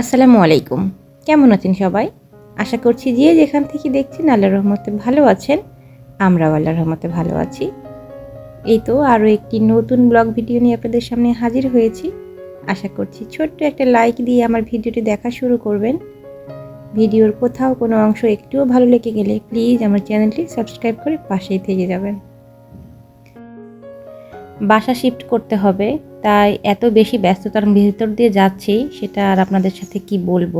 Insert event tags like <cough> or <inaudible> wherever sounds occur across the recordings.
আসসালামু আলাইকুম। কেমন আছেন সবাই? আশা করছি যে যেখান থেকে দেখছেন আল্লাহর রহমতে ভালো আছেন, আমরাও আল্লাহর রহমতে ভালো আছি। এই তো আরও একটি নতুন ব্লগ ভিডিও নিয়ে আপনাদের সামনে হাজির হয়েছি। আশা করছি ছোট্ট একটা লাইক দিয়ে আমার ভিডিওটি দেখা শুরু করবেন। ভিডিওর কোথাও কোনো অংশ একটুও ভালো লেগে গেলে প্লিজ আমার চ্যানেলটি সাবস্ক্রাইব করে পাশেই থেকে যাবেন। বাসা শিফট করতে হবে। তাই এত বেশি ব্যস্ততার ভেতর দিয়ে যাচ্ছি, সেটা আর আপনাদের সাথে কি বলব?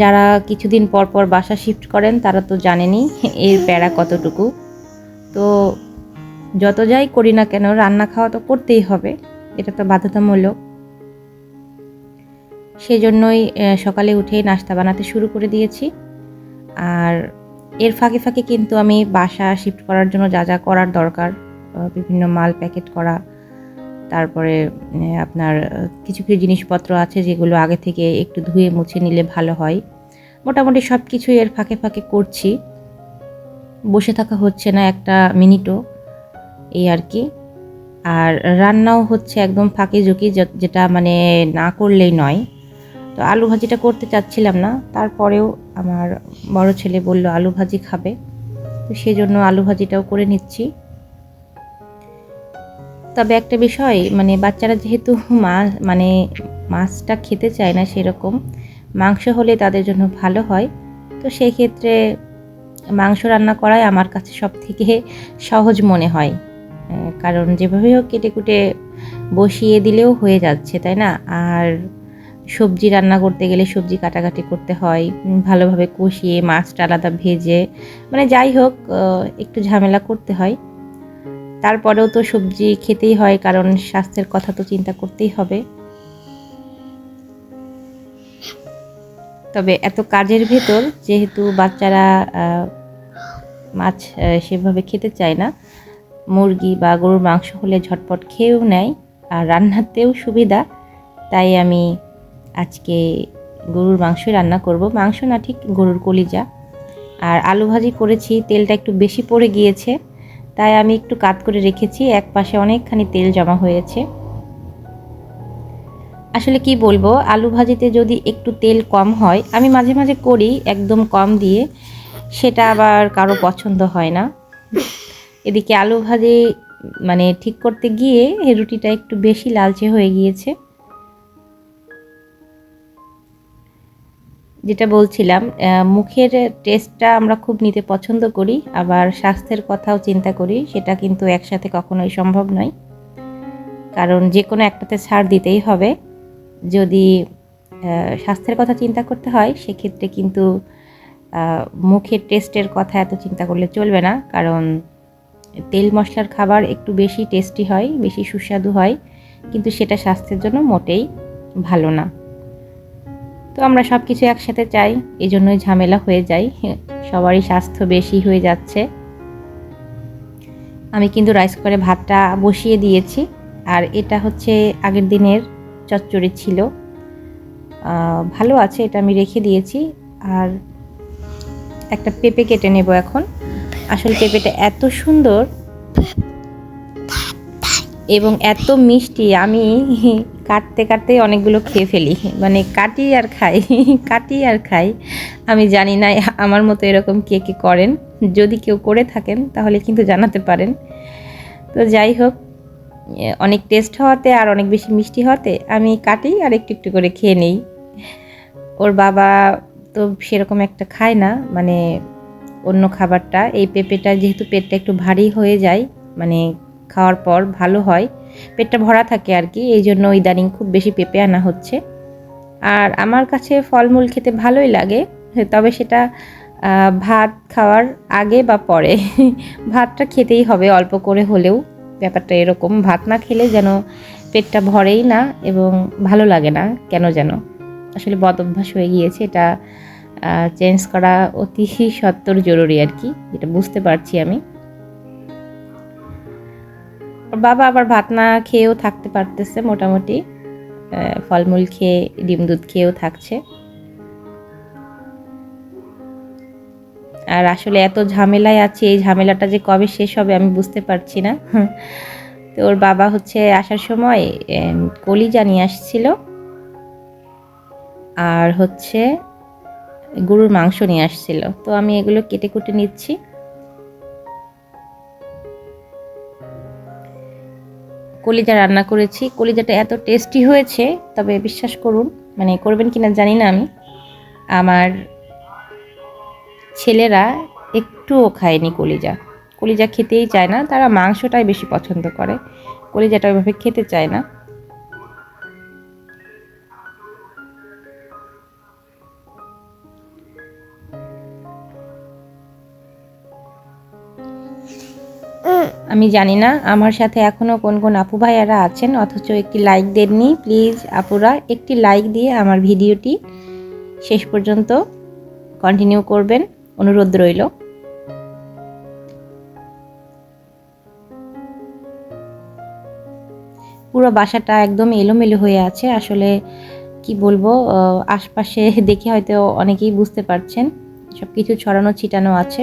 যারা কিছুদিন পর পর বাসা শিফট করেন, তারা তো জানেনই এর প্যারা কতটুকু। তো যত যাই করি না কেন, রান্না খাওয়া তো করতেই হবে, এটা তো বাধ্যতামূলক। সেজন্যই সকালে উঠেই নাস্তা বানাতে শুরু করে দিয়েছি। আর এর ফাঁকে ফাঁকে কিন্তু আমি বাসা শিফট করার জন্য যা যা করার দরকার বিভিন্ন মাল প্যাকেট করা তারপরে আপনার কিছু কিছু জিনিসপত্র আছে যেগুলো আগে থেকে একটু ধুয়ে মুছে নিলে ভালো হয়। মোটামুটি সব কিছুই এর ফাঁকে ফাঁকে করছি। বসে থাকা হচ্ছে না একটা মিনিটও, এই আর কি। আর রান্নাও হচ্ছে একদম ফাঁকে ঝুঁকি যেটা মানে না করলেই নয়। তো আলু ভাজিটা করতে চাচ্ছিলাম না, তারপরেও আমার বড় ছেলে বলল, আলু ভাজি খাবে। তো সেজন্য আলু ভাজিটাও করে নিচ্ছি। তবে একটা বিষয় মানে বাচ্চারা যেহেতু মা মানে মাছটা খেতে চায় না সেরকম, মাংস হলে তাদের জন্য ভালো হয়। তো সেই ক্ষেত্রে মাংস রান্না করাই আমার কাছে সব থেকে সহজ মনে হয়। কারণ যেভাবে হোক কেটে কুটে বসিয়ে দিলেও হয়ে যাচ্ছে, তাই না? আর সবজি রান্না করতে গেলে সবজি কাটাকাটি করতে হয়, ভালোভাবে কষিয়ে মাছটা আলাদা ভেজে মানে যাই হোক একটু ঝামেলা করতে হয়। তারপরেও তো সবজি খেতেই হয়, কারণ স্বাস্থ্যের কথা তো চিন্তা করতেই হবে। তবে এত কাজের ভেতর যেহেতু বাচ্চারা মাছ সেভাবে খেতে চায় না, মুরগি বা গরুর মাংস হলে ঝটপট খেয়েও নেয় আর রান্নাতেও সুবিধা। তাই আমি আজকে গরুর মাংস রান্না করব। মাংস না, ঠিক গরুর কলিজা। আর আলু ভাজি করেছি, তেলটা একটু বেশি পড়ে গিয়েছে। তাই আমি একটু কাত করে রেখেছি, এক পাশে অনেকখানি তেল জমা হয়েছে। আসলে কি বলব, আলু ভাজিতে যদি একটু তেল কম হয়, আমি মাঝে মাঝে করি, একদম কম দিয়ে, সেটা আবার কারও পছন্দ হয় না। এদিকে আলু ভাজি মানে ঠিক করতে গিয়ে রুটিটা একটু বেশি লালচে হয়ে গিয়েছে। যেটা বলছিলাম মুখের টেস্টটা আমরা খুব নিতে পছন্দ করি, আবার স্বাস্থ্যের কথাও চিন্তা করি, সেটা কিন্তু একসাথে কখনোই সম্ভব নয়। কারণ যে কোনো একটাতে ছাড় দিতেই হবে। যদি স্বাস্থ্যের কথা চিন্তা করতে হয়, সেক্ষেত্রে কিন্তু মুখের টেস্টের কথা এত চিন্তা করলে চলবে না। কারণ তেল মশলার খাবার একটু বেশি টেস্টি হয়, বেশি সুস্বাদু হয়, কিন্তু সেটা স্বাস্থ্যের জন্য মোটেই ভালো না। তো আমরা সব কিছু একসাথে চাই এই জন্যই ঝামেলা হয়ে যায়। সবারই স্বাস্থ্য বেশি হয়ে যাচ্ছে। আমি কিন্তু রাইস কুকারে ভাতটা বসিয়ে দিয়েছি, আর এটা হচ্ছে আগের দিনের চচ্চড়ি ছিল। ভালো আছে, এটা আমি রেখে দিয়েছি। আর একটা পেঁপে কেটে নেব এখন। আসলে পেঁপেটা এত সুন্দর এবং এত মিষ্টি, আমি কাটতে কাটতে অনেকগুলো খেয়ে ফেলি। মানে কাটি আর খাই, <laughs> কাটি আর খাই। আমি জানি না আমার মতো এরকম কে কে করেন। যদি কেউ করে থাকেন, তাহলে কিন্তু জানাতে পারেন। তো যাই হোক অনেক টেস্ট হওয়াতে আর অনেক বেশি মিষ্টি হওয়াতে আমি কাটি আর একটু একটু করে খেয়ে নেই। ওর বাবা তো সেরকম একটা খায় না মানে অন্য খাবারটা। এই পেঁপেটা যেহেতু পেটটা একটু ভারী হয়ে যায় মানে খাওয়ার পর ভালো হয়। পেটটা ভরা থাকে আর কি, এই জন্য ইদানিং খুব বেশি পেঁপে আনা হচ্ছে। আর আমার কাছে ফলমূল খেতে ভালোই লাগে, তবে সেটা ভাত খাওয়ার আগে বা পরে <laughs> ভাতটা খেতেই হবে, অল্প করে হলেও ব্যাপারটা এরকম। ভাত না খেলে যেন পেটটা ভরেই না এবং ভালো লাগে না, কেন যেন? আসলে বদ অভ্যাস হয়ে গিয়েছে, এটা চেঞ্জ করা অতি সত্তর জরুরি আর কি এটা বুঝতে পারছি আমি। বাবা আবার ভাত না খেয়েও থাকতে পারতেছে মোটামুটি। ফলমূল খেয়ে, ডিম দুধ খেয়েও থাকছে। আর আসলে এত ঝামেলায় আছে, এই ঝামেলাটা যে কবে শেষ হবে আমি বুঝতে পারছি না। তো ওর বাবা হচ্ছে আসার সময় কলিজা নিয়ে আসছিল। আর হচ্ছে গরুর মাংস নিয়ে আসছিল। তো আমি এগুলো কেটে কুটে নিচ্ছি। কলিজা রান্না করেছি। কলিজাটা এত টেস্টি হয়েছে, তবে বিশ্বাস করুন মানে করবেন কি না জানি না আমি। আমার ছেলেরা একটুও খায়নি কলিজা। কলিজা খেতেই চায় না, তারা মাংসটাই বেশি পছন্দ করে। কলিজাটা ওইভাবে খেতে চায় না। আমি জানি না, আমার সাথে এখনও কোন কোন আপু ভাইয়ারা আছেন, অথচ একটি লাইক দেননি। প্লিজ আপুরা, একটি লাইক দিয়ে আমার ভিডিওটি শেষ পর্যন্ত কন্টিনিউ করবেন। অনুরোধ রইল। পুরো বাসাটা একদম এলোমেলো হয়ে আছে। আসলে কি বলব আশপাশে দেখে হয়তো অনেকেই বুঝতে পারছেন সব কিছু ছড়ানো ছিটানো আছে।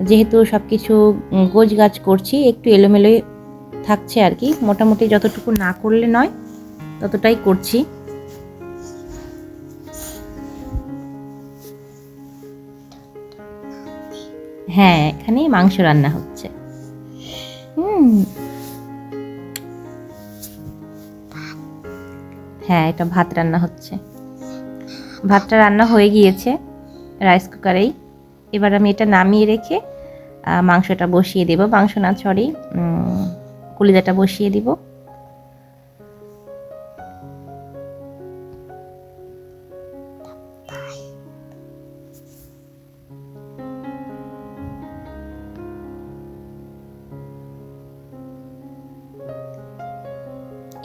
যেহেতু সব কিছু গোছ গাছ করছি, একটু এলোমেলোই থাকছে আর কি। মোটামুটি যতটুকু না করলে নয়, ততটাই করছি। হ্যাঁ এখানে মাংস রান্না হচ্ছে। হুম। হ্যাঁ এটা ভাত রান্না হচ্ছে। ভাতটা রান্না হয়ে গিয়েছে, রাইস কুকারেই। এবার আমি এটা নামিয়ে রেখে মাংসটা বসিয়ে দেব। মাংস না সরি কলিজাটা বসিয়ে দিব।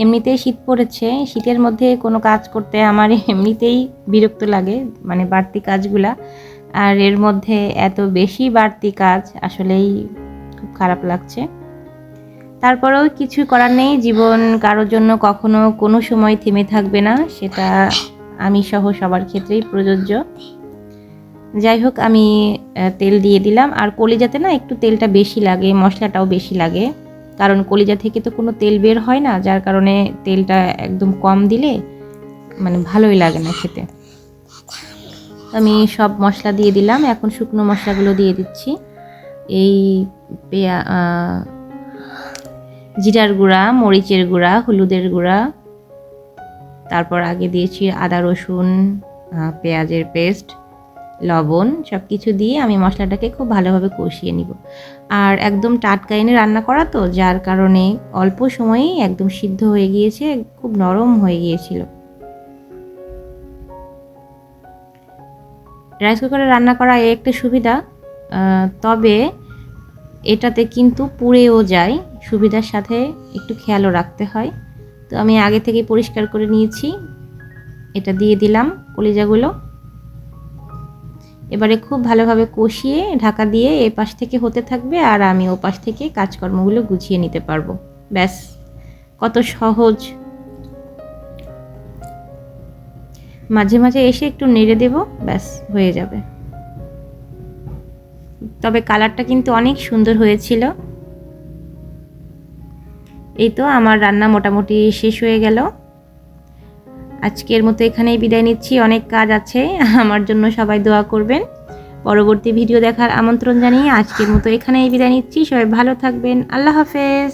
এমনিতেই শীত পড়েছে। শীতের মধ্যে কোনো কাজ করতে আমার এমনিতেই বিরক্ত লাগে মানে বাড়তি কাজগুলা। আর এর মধ্যে এত বেশি বাড়তি কাজ আসলেই খুব খারাপ লাগছে। তারপরেও কিছু করার নেই, জীবন কারোর জন্য কখনো কোনো সময় থেমে থাকবে না, সেটা আমি সহ সবার ক্ষেত্রেই প্রযোজ্য। যাই হোক, আমি তেল দিয়ে দিলাম। আর কলিজাতে না একটু তেলটা বেশি লাগে, মশলাটাও বেশি লাগে। কারণ কলিজা থেকে তো কোনো তেল বের হয় না, যার কারণে তেলটা একদম কম দিলে মানে ভালোই লাগে না খেতে। আমি সব মশলা দিয়ে দিলাম। এখন শুকনো মশলাগুলো দিয়ে দিচ্ছি। এই পেঁয়া জিরার গুঁড়া, মরিচের গুঁড়া, হলুদের গুঁড়া। তারপর আগে দিয়েছি আদা, রসুন পেঁয়াজের পেস্ট, লবণ। সব কিছু দিয়ে আমি মশলাটাকে খুব ভালোভাবে কষিয়ে নিব। আর একদম টাটকা এনে রান্না করা তো, যার কারণে অল্প সময়েই একদম সিদ্ধ হয়ে গিয়েছে, খুব নরম হয়ে গিয়েছিল। রাইস কুকারে রান্না করা একটা সুবিধা তবে এটাতে কিন্তু পুড়েও যায়। সুবিধার সাথে একটু খেয়ালও রাখতে হয়। তো আমি আগে থেকে পরিষ্কার করে নিয়েছি। এটা দিয়ে দিলাম কলিজাগুলো। এবারে খুব ভালোভাবে কষিয়ে ঢাকা দিয়ে এ পাশ থেকে হতে থাকবে আর আমি ও পাশ থেকে কাজকর্মগুলো গুছিয়ে নিতে পারব। ব্যাস, কত সহজ মাঝে মাঝে এসে একটু নেড়ে দেব, ব্যাস হয়ে যাবে। তবে কালারটা কিন্তু অনেক সুন্দর হয়েছিল। এই তো আমার রান্না মোটামুটি শেষ হয়ে গেল। আজকের মতো এখানেই বিদায় নিচ্ছি, অনেক কাজ আছে, আমার জন্য সবাই দোয়া করবেন। পরবর্তী ভিডিও দেখার আমন্ত্রণ জানিয়ে আজকের মতো এখানেই বিদায় নিচ্ছি, সবাই ভালো থাকবেন, আল্লাহ হাফেজ।